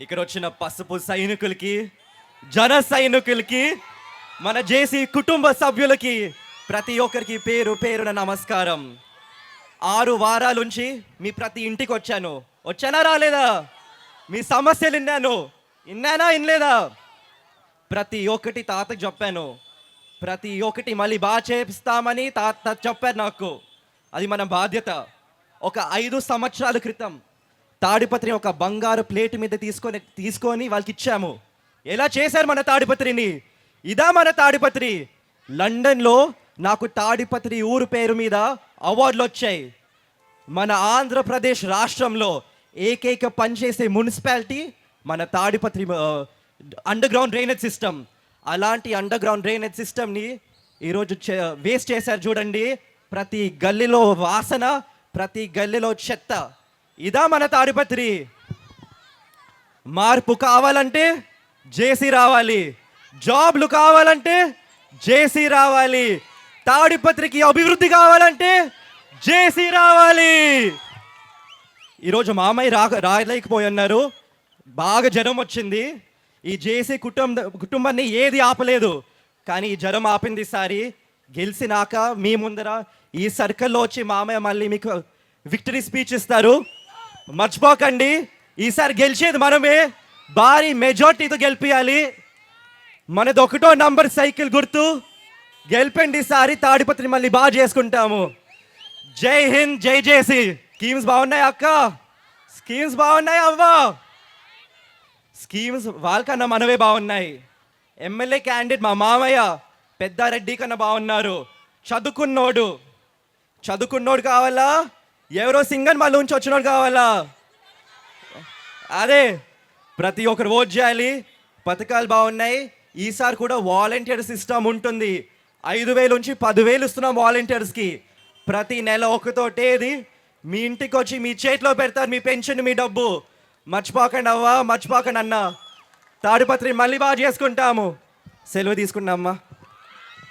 ఇక్కడ వచ్చిన పసుపు సైనికులకి జన సైనికులకి మన జేసీ కుటుంబ సభ్యులకి ప్రతి ఒక్కరికి పేరు పేరున నమస్కారం. ఆరు వారాలుంచి మీ ప్రతి ఇంటికి వచ్చాను వచ్చానా రాలేదా? మీ సమస్యలు విన్నాను. విన్నానా వినలేదా? ప్రతి ఒక్కటి తాతకు చెప్పాను. ప్రతి ఒక్కటి మళ్ళీ బాగా చేపిస్తామని తాత చెప్పారు నాకు. అది మన బాధ్యత. ఒక ఐదు సంవత్సరాల క్రితం. తాడిపత్రి ఒక బంగారు ప్లేట్ మీద తీసుకొని తీసుకొని వాళ్ళకి ఇచ్చాము ఎలా చేశారు మన తాడిపత్రిని? ఇదా మన తాడిపత్రి. లండన్లో నాకు తాడిపత్రి ఊరు పేరు మీద అవార్డులు వచ్చాయి. మన ఆంధ్రప్రదేశ్ రాష్ట్రంలో ఏకైక పనిచేసే మున్సిపాలిటీ మన Tadipatri underground drainage system అలాంటి అండర్ గ్రౌండ్ డ్రైనేజ్ సిస్టమ్ని ఈరోజు వేస్ట్ చేశారు చూడండి. ప్రతి గల్లీలో వాసన ప్రతి గల్లీలో చెత్త. ఇదా మన తాడిపత్రి. మార్పు కావాలంటే జేసీ రావాలి. జాబ్లు కావాలంటే జేసీ రావాలి. తాడిపత్రికి అభివృద్ధి కావాలంటే జేసీ రావాలి. ఈరోజు మామయ్య రా రాలేకపోయి ఉన్నారు బాగా జ్వరం వచ్చింది. ఈ జేసీ కుటుంబ కుటుంబాన్ని ఏది ఆపలేదు. కానీ ఈ జ్వరం ఆపింది ఈసారి గెలిచినాక మీ ముందర ఈ సర్కిల్లో వచ్చి మామయ్య మళ్ళీ మీకు విక్టరీ స్పీచ్ ఇస్తారు. మర్చిపోకండి. ఈసారి గెలిచేది మనమే. భారీ మెజార్టీతో గెలిపియాలి. మనది ఒకటో నంబర్ సైకిల్ గుర్తు. గెలిపండి ఈసారి తాడిపత్రి మళ్ళీ బాగా చేసుకుంటాము. జై హింద్ జై జేసి. స్కీమ్స్ బాగున్నాయి అక్క? స్కీమ్స్ బాగున్నాయి అవ్వా? స్కీమ్స్ వాళ్ళకన్నా మనవే బాగున్నాయి. ఎమ్మెల్యే క్యాండిడేట్ మా మామయ్య పెద్దారెడ్డి కన్నా బాగున్నారు. చదువుకున్నోడు. చదువుకున్నోడు కావాలా? ఎవరో సింగర్ మళ్ళీ ఉంచి వచ్చినాడు కావాలా? అదే ప్రతి ఒక్కరు ఓట్ చేయాలి. పథకాలు బాగున్నాయి. ఈసారి కూడా వాలంటీర్ సిస్టమ్ ఉంటుంది. ఐదు వేలు నుంచి పదివేలు ఇస్తున్నాం వాలంటీర్స్కి ప్రతి నెల ఒకతోటేది మీ ఇంటికి వచ్చి మీ చేతిలో పెడతారు మీ పెన్షన్ మీ డబ్బు. మర్చిపోకండి అవ్వా మర్చిపోకండి అన్న. తాడిపత్రి మళ్ళీ బాగా చేసుకుంటాము. సెలవు తీసుకున్నామ్మా.